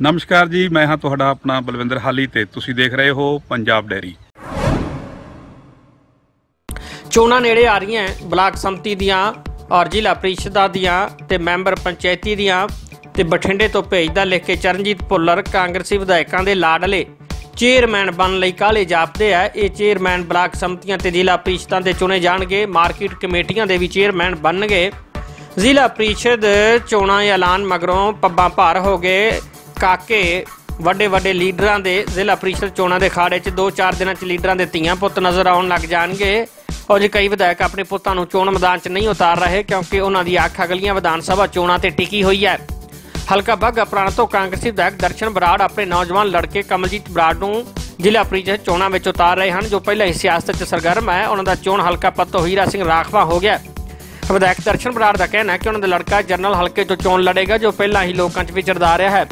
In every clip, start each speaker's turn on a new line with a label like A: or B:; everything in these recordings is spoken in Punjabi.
A: ਨਮਸਕਾਰ ਜੀ, ਮੈਂ ਹਾਂ ਤੁਹਾਡਾ ਆਪਣਾ ਬਲਵਿੰਦਰ ਹਾਲੀ ਤੇ ਤੁਸੀਂ ਦੇਖ ਰਹੇ ਹੋ ਪੰਜਾਬ ਡੈਰੀ।
B: ਚੋਣਾਂ ਨੇੜੇ ਆ ਰਹੀਆਂ ਬਲਾਕ ਸੰਮਤੀ ਦੀਆਂ ਔਰ ਜ਼ਿਲ੍ਹਾ ਪ੍ਰੀਸ਼ਦਾਂ ਦੀਆਂ ਤੇ ਮੈਂਬਰ ਪੰਚਾਇਤੀ ਦੀਆਂ ਤੇ ਬਠਿੰਡੇ ਤੋਂ ਭੇਜਦਾ ਲਿਖ ਕੇ ਚਰਨਜੀਤ ਭੁੱਲਰ, ਕਾਂਗਰਸੀ ਵਿਧਾਇਕਾਂ ਦੇ ਲਾਡਲੇ ਚੇਅਰਮੈਨ ਬਣਨ ਲਈ ਕਾਲੇ ਜਾਪਦੇ ਆ। ਇਹ ਚੇਅਰਮੈਨ ਬਲਾਕ ਸੰਮਤੀਆਂ ਤੇ ਜ਼ਿਲ੍ਹਾ ਪ੍ਰੀਸ਼ਦਾਂ ਦੇ ਚੁਣੇ ਜਾਣਗੇ, ਮਾਰਕੀਟ ਕਮੇਟੀਆਂ ਦੇ ਵੀ ਚੇਅਰਮੈਨ ਬਣਨਗੇ। ਜ਼ਿਲ੍ਹਾ ਪ੍ਰੀਸ਼ਦ ਚੋਣਾਂ ਐਲਾਨ ਮਗਰੋਂ ਪੱਬਾਂ ਭਾਰ ਹੋ ਗਏ। ਕਾਕੇ ਵੱਡੇ ਵੱਡੇ ਲੀਡਰਾਂ ਦੇ ਜ਼ਿਲ੍ਹਾ ਪ੍ਰੀਸ਼ਦ ਚੋਣਾਂ ਦੇ ਖਾੜੇ 'ਚ 2-4 ਦਿਨਾਂ 'ਚ ਲੀਡਰਾਂ ਦੇ ਧੀਆਂ ਪੁੱਤ ਨਜ਼ਰ ਆਉਣ ਲੱਗ ਜਾਣਗੇ। ਔਰ ਜੇ ਕਈ ਵਿਧਾਇਕ ਆਪਣੇ ਪੁੱਤਾਂ ਨੂੰ ਚੋਣ ਮੈਦਾਨ 'ਚ ਨਹੀਂ ਉਤਾਰ ਰਹੇ ਕਿਉਂਕਿ ਉਹਨਾਂ ਦੀ ਅੱਖ ਅਗਲੀਆਂ ਵਿਧਾਨ ਸਭਾ ਚੋਣਾਂ ਤੇ ਟਿਕੀ ਹੋਈ ਹੈ। ਹਲਕਾ ਬਾਘਾ ਪੁਰਾਣਾ ਤੋਂ ਕਾਂਗਰਸੀ ਵਿਧਾਇਕ ਦਰਸ਼ਨ ਬਰਾੜ ਆਪਣੇ ਨੌਜਵਾਨ ਲੜਕੇ ਕਮਲਜੀਤ ਬਰਾੜ ਨੂੰ ਜ਼ਿਲ੍ਹਾ ਪ੍ਰੀਸ਼ਦ ਚੋਣਾਂ ਵਿੱਚ ਉਤਾਰ ਰਹੇ ਹਨ, ਜੋ ਪਹਿਲਾਂ ਹੀ ਸਿਆਸਤ 'ਚ ਸਰਗਰਮ ਹੈ। ਉਹਨਾਂ ਦਾ ਚੋਣ ਹਲਕਾ ਪੱਤੋ ਹੀਰਾ ਸਿੰਘ ਰਾਖਵਾ ਹੋ ਗਿਆ। ਵਿਧਾਇਕ ਦਰਸ਼ਨ ਬਰਾੜ ਦਾ ਕਹਿਣਾ ਹੈ ਕਿ ਉਹਨਾਂ ਦਾ ਲੜਕਾ ਜਨਰਲ ਹਲਕੇ ਤੋਂ ਚੋਣ ਲੜੇਗਾ, ਜੋ ਪਹਿਲਾਂ ਹੀ ਲੋਕਾਂ 'ਚ ਵਿਚਰਦਾ ਰਿਹਾ ਹੈ।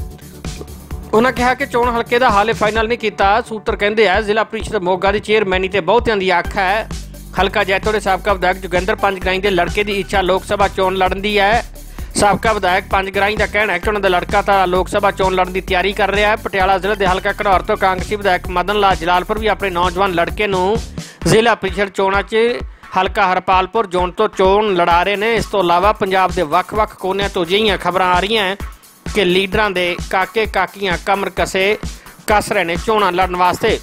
B: ਉਹਨਾਂ ਕਿਹਾ ਕਿ ਚੋਣ ਹਲਕੇ ਦਾ ਹਾਲੇ ਫਾਈਨਲ ਨਹੀਂ ਕੀਤਾ। ਸੂਤਰ ਕਹਿੰਦੇ ਆ, ਜ਼ਿਲ੍ਹਾ ਪ੍ਰੀਸ਼ਦ ਮੋਗਾ ਦੀ ਚੇਅਰਮੈਨੀ ਤੇ ਬਹੁਤਿਆਂ ਦੀ ਅੱਖ ਹੈ। ਹਲਕਾ ਜੈਤੋ ਦੇ ਸਾਬਕਾ ਵਿਧਾਇਕ ਜੋਗਿੰਦਰ ਪੰਜਗਰਾਈ ਦੇ ਲੜਕੇ ਦੀ ਇੱਛਾ ਲੋਕ ਸਭਾ ਚੋਣ ਲੜਨ ਦੀ ਹੈ। ਸਾਬਕਾ ਵਿਧਾਇਕ ਪੰਜਗਰਾਈ ਦਾ ਕਹਿਣਾ ਹੈ ਕਿ ਉਹਨਾਂ ਦਾ ਲੜਕਾ ਤਾਂ ਲੋਕ ਸਭਾ ਚੋਣ ਲੜਨ ਦੀ ਤਿਆਰੀ ਕਰ ਰਿਹਾ ਹੈ। ਪਟਿਆਲਾ ਜ਼ਿਲ੍ਹੇ ਦੇ ਹਲਕਾ ਘਨੌਰ ਤੋਂ ਕਾਂਗਰਸੀ ਵਿਧਾਇਕ ਮਦਨ ਲਾਲ ਜਲਾਲਪੁਰ ਵੀ ਆਪਣੇ ਨੌਜਵਾਨ ਲੜਕੇ ਨੂੰ ਜ਼ਿਲ੍ਹਾ ਪ੍ਰੀਸ਼ਦ ਚੋਣਾਂ 'ਚ ਹਲਕਾ ਹਰਪਾਲਪੁਰ ਜ਼ੋਨ ਤੋਂ ਚੋਣ ਲੜਾ ਰਹੇ ਨੇ। ਇਸ ਤੋਂ ਇਲਾਵਾ ਪੰਜਾਬ ਦੇ ਵੱਖ-ਵੱਖ ਕੋਨਿਆਂ ਤੋਂ ਅਜਿਹੀਆਂ ਖਬਰਾਂ ਆ ਰਹੀਆਂ ਹੈ। ਕਿ ਲੀਡਰਾਂ ਦੇ ਕਾਕੇ ਕਾਕੀਆਂ ਕਮਰ ਕਸੇ ਕੱਸ ਰਹੇ ਨੇ ਚੋਣਾਂ ਲੜਨ ਵਾਸਤੇ।